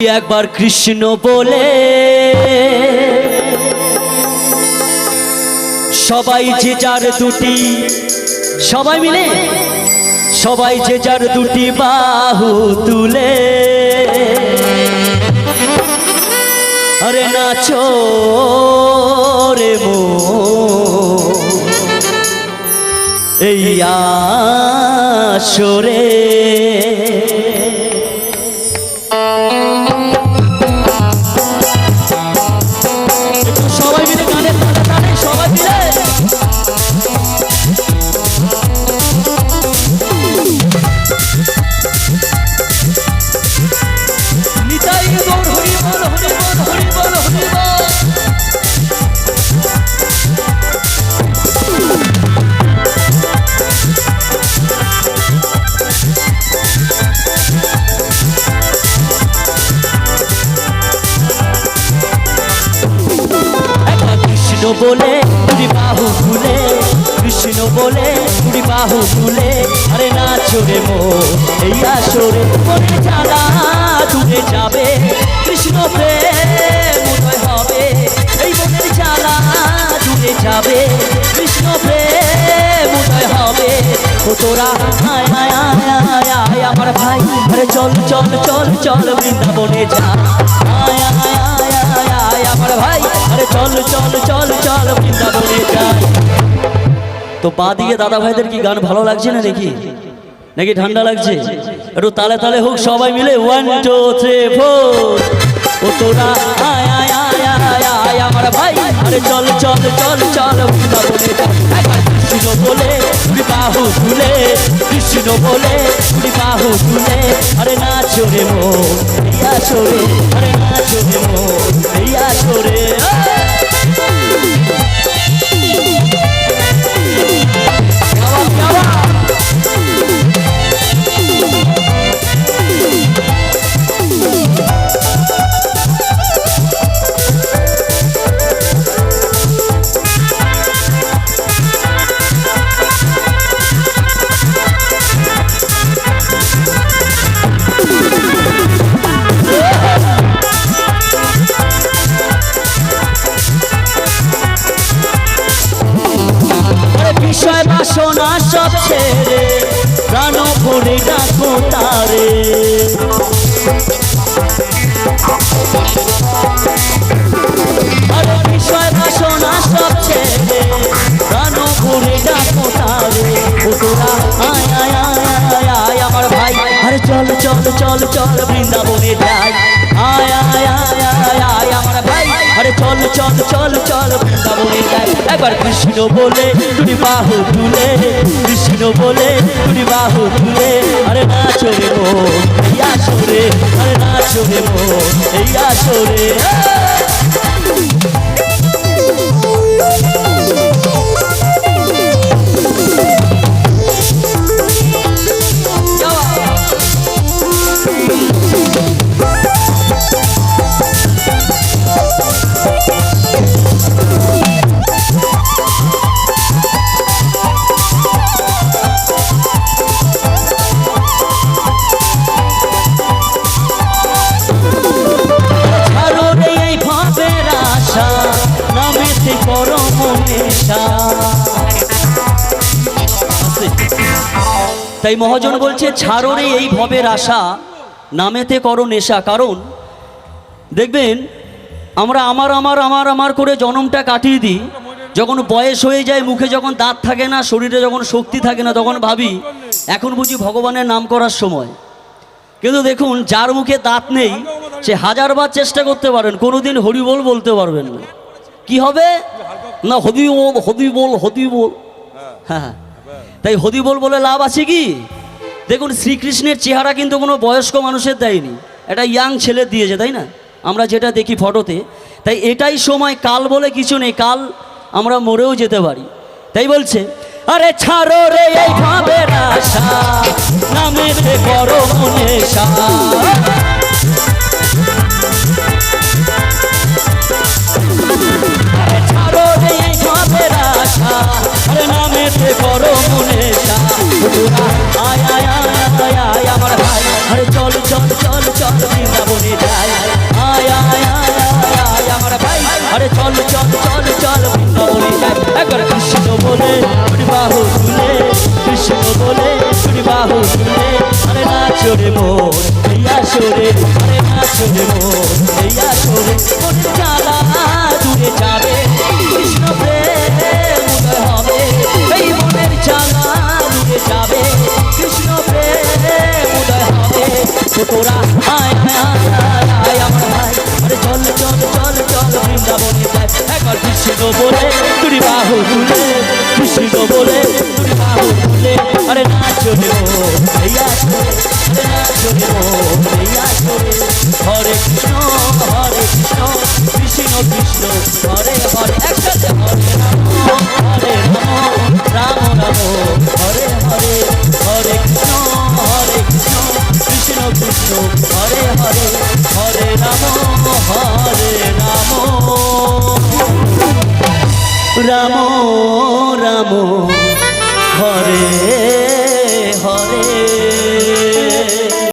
একবার কৃষ্ণ বলে, সবাই যে যার দুটি, সবাই মিলে, সবাই যে যার দুটি বাহু তুলে। আরে নাচো রে মো। এই আসরে বলে তুই বাহু তুলে কৃষ্ণ বলে তুই বাহু তুলে আরে না চোরে মো, এই আসরে মনে জ্বালা দূরে যাবে, কৃষ্ণ প্রেম হবে, এই দূরে যাবে, কৃষ্ণ প্রেম হবে। ও তোরা আমার ভাই, আরে চল চল চল চল বৃন্দাবনে যা। আয় আয় আয় আমার ভাই, আরে চল চল চল তো পা দিয়ে দাদা ভাইদের কি গান ভালো লাগছে না নাকি নাকি ঠান্ডা লাগছে? একটু তালে তালে হোক, সবাই মিলে ওয়ান টু থ্রি ফোর ও তোরা আমার ভাই। আরে চল চল চল চল কৃষ্ণ বলে তুই বাহু কৃষ্ণ বলে আরে নাচো রে মো, আরে নাচো রে মো। সব ছেড়ে প্রাণ ভরে ডাকো তারে। আরে বিষয় বাসনা সব ছেড়ে প্রাণ ভরে ডাকো তারে। তোরা আয় আয় আয় চল চল চল চল, বৃন্দাবনে যাই। আয় আয় আয় আয় আয় আরে চল চল চল চল বৃন্দাবনে যাই একবার কৃষ্ণ বলে তুমি বাহু তুলে, কৃষ্ণ বলে তুমি বাহু তুলে। আরে নাচো রে মো, এই আসরে, আরে নাচো রে মো, এই আসরে। তাই মহাজন বলছে ছাড়ো রে এই ভবের আশা, নামেতে করো নেশা। কারণ, দেখবেন, আমরা আমার আমার আমার আমার করে জনমটা কাটিয়ে দিই, যখন বয়স হয়ে যায়, মুখে যখন দাঁত থাকে না, শরীরে যখন শক্তি থাকে না, তখন ভাবি, এখন বুঝি ভগবানের নাম করার সময়। কিন্তু দেখুন, যার মুখে দাঁত নেই, সে হাজারবার চেষ্টা করতে পারেন, কোনোদিন হরিবোল বলতে পারবেন না। কি হবে? না হবি হদি বল হদি বল হ্যাঁ। তাই হদি বল লাভ আছে কি? দেখুন, শ্রীকৃষ্ণের চেহারা কিন্তু কোনো বয়স্ক মানুষের দেয়নি। একটা ইয়াং ছেলে দিয়েছে, তাই না? আমরা যেটা দেখি ফটোতে, তাই এটাই সময়, কাল বলে কিছু নেই। কাল আমরা মরেও যেতে পারি। তাই বলছে, আরে ছাড়ো রে এই ভাবের আশা নামেতে করো মনে চোরে মোর এই আসরে আরে নাচো রে মোর এই আসরে কৃষ্ণ বলে নাম